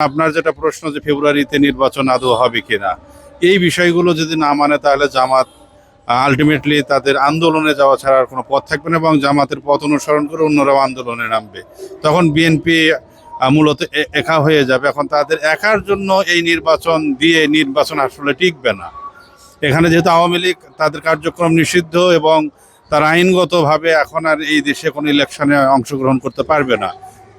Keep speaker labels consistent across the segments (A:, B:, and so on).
A: আপনার যেটা প্রশ্ন যে ফেব্রুয়ারিতে নির্বাচন আদৌ হবে কিনা, এই বিষয়গুলো যদি না মানে তাহলে জামাত আলটিমেটলি তাদের আন্দোলনে যাওয়া ছাড়া আর কোনো পথ থাকবে না এবং জামাতের পথ অনুসরণ করে অন্যরাও আন্দোলনে নামবে। তখন বিএনপি মূলত একা হয়ে যাবে। এখন তাদের একার জন্য এই নির্বাচন দিয়ে নির্বাচন আসলে টিকবে না। এখানে যেহেতু আওয়ামী লীগ, তাদের কার্যক্রম নিষিদ্ধ এবং তারা আইনগতভাবে এখন আর এই দেশে কোনো ইলেকশনে অংশগ্রহণ করতে পারবে না।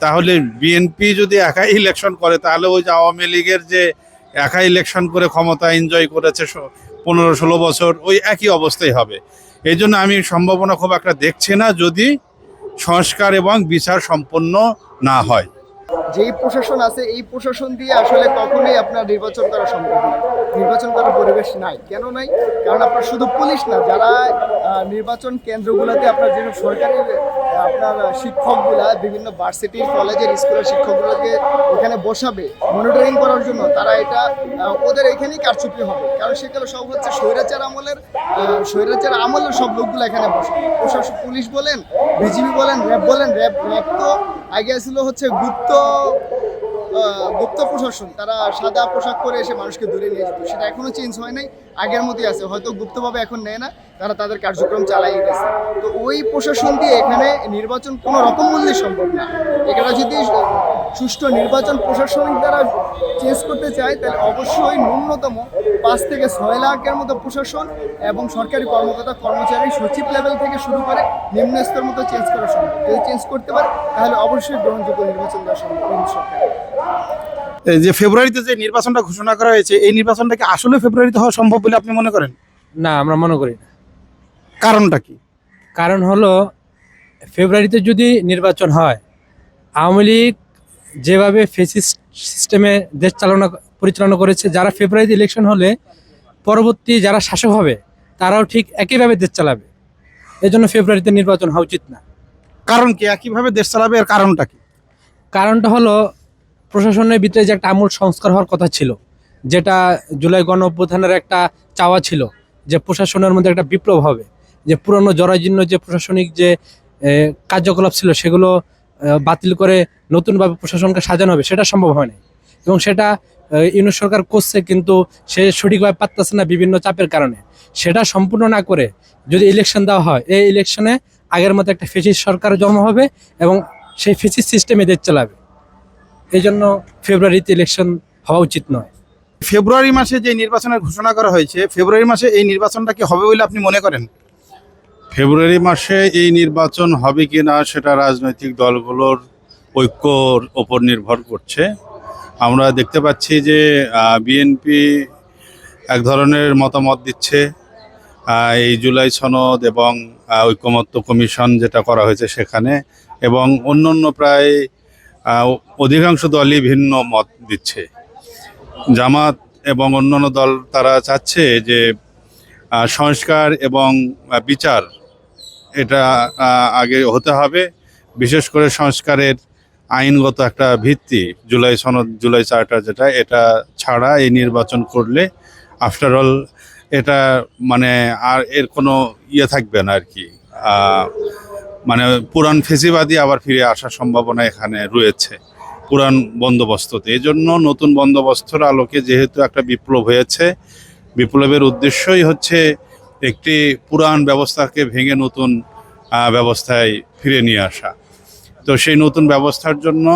A: তাহলে বিএনপি যদি একাই ইলেকশন করে, তাহলে ওই যে আওয়ামী লীগের যে একা ইলেকশন করে ক্ষমতা এনজয় করেছে পনেরো ষোলো বছর, ওই একই অবস্থাই হবে। এই জন্য আমি সম্ভাবনা খুব একটা দেখছি না যদি সংস্কার এবং বিচার সম্পন্ন না হয়।
B: যেই প্রশাসন আছে, এই প্রশাসন দিয়ে আসলে কখনোই আপনার নির্বাচন করা সম্ভব না নির্বাচন করার পরিবেশ নাই। কেন নাই? কারণ আপনার শুধু পুলিশ না, যারা নির্বাচন কেন্দ্রগুলোতে আপনার যেসব সরকারি আপনার শিক্ষকগুলা, বিভিন্ন ভার্সিটির কলেজের স্কুলের শিক্ষকগুলোকে এখানে বসাবে মনিটরিং করার জন্য, তারা এটা ওদের এখানেই কারচুপি হবে। কারণ সেগুলো সব হচ্ছে স্বৈরাচার আমলের স্বৈরাচার আমলের সব লোকগুলো এখানে বসে প্রশাসন, পুলিশ বলেন, বিজিবি বলেন র্যাব বলেন র্যাব র্যাব তো আগে ছিল হচ্ছে গুপ্ত গুপ্ত প্রশাসন, তারা সাদা পোশাক পরে এসে মানুষকে দূরে নিয়ে যেত সেটা এখনও চেঞ্জ হয় নাই, আগের মতোই আছে। হয়তো গুপ্তভাবে এখন নেয় না, তারা তাদের কার্যক্রম চালাই গেছে। তো ওই প্রশাসন দিয়ে এখানে নির্বাচন কোনো রকম মূল্যে সম্ভব না। এখানে যদি সুষ্ঠু নির্বাচন প্রশাসনিক দ্বারা চেঞ্জ করতে চায় তাহলে অবশ্যই ন্যূনতম পাঁচ থেকে ছয় লাখের মতো প্রশাসন এবং সরকারি কর্মকর্তা কর্মচারী সচিব লেভেল থেকে শুরু করে নিম্ন স্তর মতো চেঞ্জ করা সম্ভব। যদি চেঞ্জ করতে পারে তাহলে অবশ্যই গ্রহণযোগ্য নির্বাচন দেওয়া সম্ভব। সরকার
C: যে ফেব্রুয়ারিতে যে নির্বাচনটা ঘোষণা করা হয়েছে এই নির্বাচনটা কি আসলে ফেব্রুয়ারিতে হওয়া সম্ভব বলে আপনি মনে করেন?
D: না আমরা মনে করি না।
C: কারণটা কি?
D: কারণ হলো ফেব্রুয়ারিতে যদি নির্বাচন হয় আওয়ামী লীগ যেভাবে ফেসিস সিস্টেমে দেশ চালনা পরিচালনা করেছে যারা ফেব্রুয়ারিতে ইলেকশন হলে পরবর্তী যারা শাসক হবে তারাও ঠিক একইভাবে দেশ চালাবে। এই জন্য ফেব্রুয়ারিতে নির্বাচন হওয়া উচিত না।
C: কারণ কি? একইভাবে দেশ চালাবে এর কারণটা কি?
D: কারণটা হলো প্রশাসনের ভিতরে যে একটা আমূল সংস্কার হওয়ার কথা ছিল যেটা জুলাই গণ অভ্যুত্থানের একটা চাওয়া ছিল যে প্রশাসনের মধ্যে একটা বিপ্লব হবে যে পুরনো জরাজীর্ণ যে প্রশাসনিক যে কার্যকলাপ ছিল সেগুলো বাতিল করে নতুনভাবে প্রশাসনকে সাজানো হবে, সেটা সম্ভব হয় নাই। এবং সেটা ইউনিট সরকার করছে কিন্তু সে সঠিকভাবে পারতেছে না বিভিন্ন চাপের কারণে। সেটা সম্পূর্ণ না করে যদি ইলেকশন দেওয়া হয়, এই ইলেকশনে আগের মতো একটা ফেসিস সরকার জন্ম হবে এবং সেই ফেসিস সিস্টেমে দেশ চালাবে। এই জন্য ফেব্রুয়ারিতে ইলেকশন হওয়া উচিত নয়।
C: ফেব্রুয়ারি মাসে যে নির্বাচনের ঘোষণা করা হয়েছে, ফেব্রুয়ারি মাসে এই নির্বাচনটা কি হবে বলে আপনি মনে করেন?
A: ফেব্রুয়ারি মাসে এই নির্বাচন হবে কি না সেটা রাজনৈতিক দলগুলোর ঐক্যর ওপর নির্ভর করছে। আমরা দেখতে পাচ্ছি যে বিএনপি এক ধরনের মতামত দিচ্ছে। এই জুলাই সনদ এবং ঐক্যমত্য কমিশন যেটা করা হয়েছে সেখানে এবং অন্যান্য প্রায় অধিকাংশ দলই ভিন্ন মত দিচ্ছে। জামাত এবং অন্যান্য দল তারা চাচ্ছে যে সংস্কার এবং বিচার এটা আগে হতে হবে। বিশেষ করে সংস্কারের আইনগত একটা ভিত্তি, জুলাই সনদ, জুলাই চার্টার যেটা, এটা ছাড়া এই নির্বাচন করলে আফটার অল এটা মানে আর এর কোনো ইয়ে থাকবে না আর কি মানে পুরান ফেসিবাদী আবার ফিরে আসার সম্ভাবনা এখানে রয়েছে পুরান বন্দোবস্ততে। এই জন্য নতুন বন্দোবস্তর আলোকে যেহেতু একটা বিপ্লব হয়েছে, বিপ্লবের উদ্দেশ্যই হচ্ছে একটি পুরান ব্যবস্থাকে ভেঙে নতুন ব্যবস্থায় ফিরে নিয়ে আসা। তো সেই নতুন ব্যবস্থার জন্য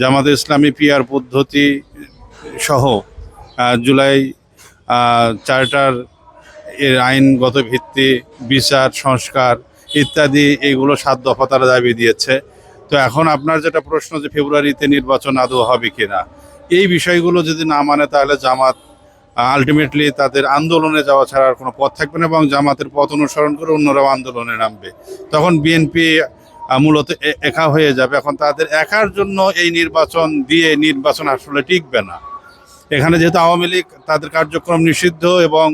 A: জামাত ইসলামী পিয়ার পদ্ধতি সহ জুলাই চার্টার এর আইনগত ভিত্তি, বিচার, সংস্কার ইত্যাদি এইগুলো সাত দফা তারা দাবি দিয়েছে। তো এখন আপনার যেটা প্রশ্ন যে ফেব্রুয়ারিতে নির্বাচন আদৌ হবে কিনা, এই বিষয়গুলো যদি না মানে তাহলে জামাত আলটিমেটলি তাদের আন্দোলনে যাওয়া ছাড়া আর কোনো পথ থাকবে না এবং জামাতের পথ অনুসরণ করে অন্যরাও আন্দোলনে নামবে। তখন বিএনপি মূলত একা হয়ে যাবে। এখন তাদের একার জন্য এই নির্বাচন দিয়ে নির্বাচন আসলে টিকবে না। এখানে যেহেতু আওয়ামী লীগ, তাদের কার্যক্রম নিষিদ্ধ এবং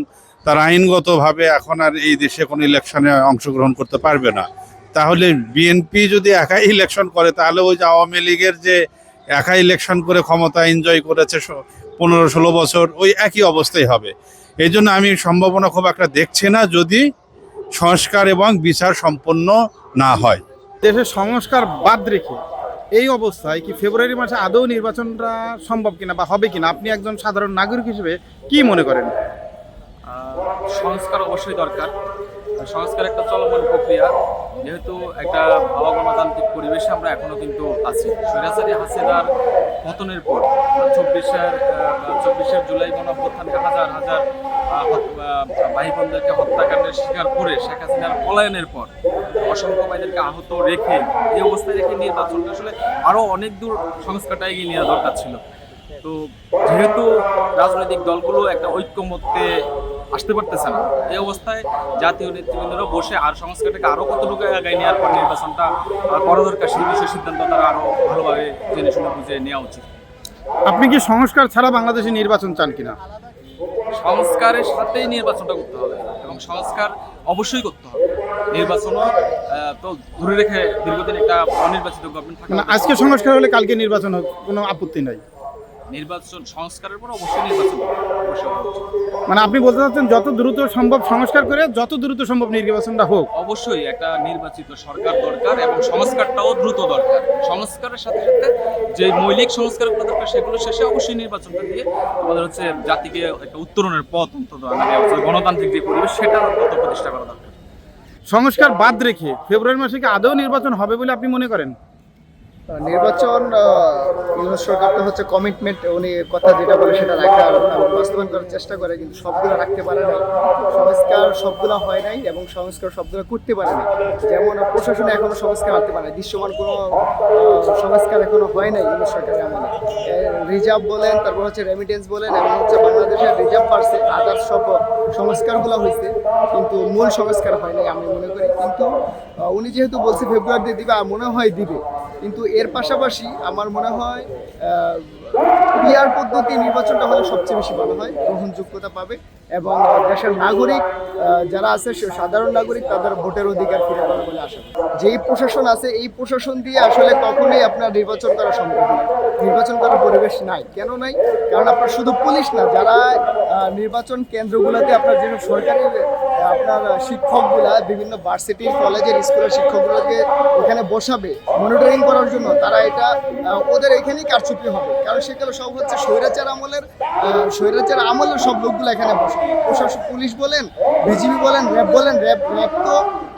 A: তারা আইনগতভাবে এখন আর এই দেশে কোনো ইলেকশনে অংশগ্রহণ করতে পারবে না। তাহলে বিএনপি যদি একাই ইলেকশন করে, তাহলে ওই যে আওয়ামী লীগের যে একা ইলেকশন করে ক্ষমতা এনজয় করেছে পনেরো ষোলো বছর ওই একই অবস্থায় হবে। এই জন্য আমি সম্ভাবনা খুব একটা দেখছি না যদি সংস্কার এবং বিচার সম্পন্ন না হয়।
C: দেশের সংস্কার বাদ রেখে এই অবস্থায় কি ফেব্রুয়ারি মাসে আদৌ নির্বাচনটা সম্ভব কিনা বা হবে কিনা? আপনি একজন সাধারণ নাগরিক হিসেবে কি মনে করেন?
E: সংস্কার অবশ্যই দরকার। সংস্কার একটা চলমান প্রক্রিয়া। যেহেতু একটা অগণতান্ত্রিক পরিবেশে আমরা এখনও কিন্তু আছি। সৈরাচারী হাসিনার পতনের পর চব্বিশের চব্বিশের জুলাই গণঅভ্যুত্থানে হাজার হাজার ভাই বোনদেরকে হত্যাকাণ্ডের শিকার করে শেখ হাসিনার পলায়নের পর, অসংখ্য ভাইদেরকে আহত রেখে এই অবস্থায় রেখে নির্বাচনটা আসলে আরও অনেক দূর সংস্কারটা এগিয়ে নেওয়া দরকার ছিল। তো যেহেতু রাজনৈতিক দলগুলো একটা ঐক্যমত্যে আসতে পারতেছে না। এই অবস্থায় জাতীয় নেতৃবৃন্দরা বসে আর সংস্কারটাকে আরও কতটুকু আগায় নেওয়ার পর নির্বাচনটা করা দরকার সেই বিষয়ে সিদ্ধান্ত তারা আরও ভালোভাবে জেনে শুনে বুঝে নেওয়া উচিত।
C: আপনি কি সংস্কার ছাড়া বাংলাদেশে নির্বাচন চান কিনা?
E: সংস্কারের সাথেই নির্বাচনটা করতে হবে এবং সংস্কার অবশ্যই করতে হবে। নির্বাচনও তো ধরে রেখে দীর্ঘদিন একটা অনির্বাচিত গভর্নমেন্ট থাকে
C: মানে আজকে সংস্কার হলে কালকে নির্বাচন হোক কোনো আপত্তি নাই।
E: নির্বাচন সংস্কারের পর অবশ্যই নির্বাচন।
C: মানে আপনি বলতে চাচ্ছেন যত দ্রুত সম্ভব সংস্কার করে যত দ্রুত সম্ভব নির্বাচনটা হোক।
E: অবশ্যই একটা নির্বাচিত সরকার দরকার এবং সংস্কারটাও দ্রুত দরকার। সংস্কারের সাথে সাথে যে মৌলিক সংস্কারগুলো দরকার সেগুলো শেষে অবশ্যই নির্বাচনটা দিয়ে আমাদের হচ্ছে জাতিকে একটা উত্তরণের পথ অন্তত। গণতান্ত্রিক যে পরিবেশ সেটা অন্তত প্রতিষ্ঠা করা দরকার।
C: সংস্কার বাদ রেখে ফেব্রুয়ারি মাসে কি আদৌ নির্বাচন হবে বলে আপনি মনে করেন?
B: নির্বাচন সরকার তো হচ্ছে কমিটমেন্ট উনি কথা যেটা বলে সেটা রাখার বাস্তবায়ন করার চেষ্টা করে, কিন্তু সবগুলো রাখতে পারে নাই। সংস্কার সবগুলো হয় নাই এবং সংস্কার সবগুলো করতে পারে নাই। যেমন প্রশাসনে এখনও সংস্কার আনতে পারে। দৃশ্যমান কোনো সংস্কার এখনও হয় নাই ইউনুস সরকারের আমলে। রিজার্ভ বলেন, তারপর হচ্ছে রেমিটেন্স বলেন এবং হচ্ছে বাংলাদেশের রিজার্ভ বাড়ছে আদার্স সব সংস্কারগুলো হয়েছে, কিন্তু মূল সংস্কার হয় নাই আমি মনে করি। কিন্তু উনি যেহেতু বলছে ফেব্রুয়ারিতে দিবে মনে হয় দিবে। কিন্তু এর পাশাপাশি আমার মনে হয় পিআর পদ্ধতি নির্বাচনটা হলে সবচেয়ে বেশি ভালো হয়, গ্রহণযোগ্যতা পাবে এবং দেশের নাগরিক যারা আছে সাধারণ নাগরিক, তাদের ভোটের অধিকার ফিরে পাবে বলে আশা যেই প্রশাসন আছে, এই প্রশাসন দিয়ে আসলে কখনোই আপনার নির্বাচন করা সম্ভব নয়। নির্বাচন করার পরিবেশ নাই। কেন নাই? কারণ আপনার শুধু পুলিশ না, যারা নির্বাচন কেন্দ্রগুলোতে আপনার যেসব সরকারি, আপনার শিক্ষকগুলা, বিভিন্ন ভার্সিটি কলেজের স্কুলের শিক্ষকগুলোকে বসাবে মনিটরিং করার জন্য, তারা এটা ওদের এখানেই কারচুপি হবে। কারণ সেগুলো সব হচ্ছে স্বৈরাচার আমলের স্বৈরাচার আমলের সব লোকগুলো এখানে বসে। প্রশাসন পুলিশ বলেন বিজিবি বলেন র্যাব বলেন র্যাব র্যাব তো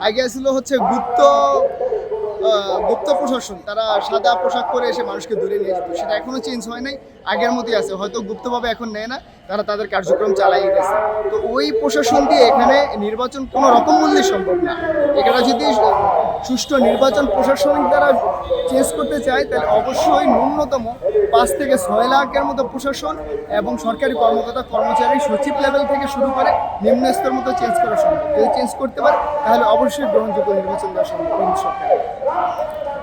B: আগে ছিল হচ্ছে গুপ্ত গুপ্ত প্রশাসন। তারা সাদা পোশাক পরে এসে মানুষকে ধরে নিয়ে যেত। সেটা এখনও চেঞ্জ হয় নাই, আগের মতোই আছে। হয়তো গুপ্তভাবে এখন নেয় না, তারা তাদের কার্যক্রম চালাই গেছে। তো ওই প্রশাসন দিয়ে এখানে নির্বাচন কোনো রকম মূল্যে সম্ভব না। এখানে যদি সুষ্ঠু নির্বাচন প্রশাসনিক দ্বারা চেঞ্জ করতে চায়, তাহলে অবশ্যই ন্যূনতম পাঁচ থেকে ছয় লাখের মতো প্রশাসন এবং সরকারি কর্মকর্তা, কর্মচারী সচিব লেভেল থেকে শুরু করে নিম্ন স্তর মতো চেঞ্জ করা সম্ভব। যদি চেঞ্জ করতে পারে, তাহলে অবশ্যই গ্রহণযোগ্য নির্বাচন দেওয়া সম্ভব। সরকার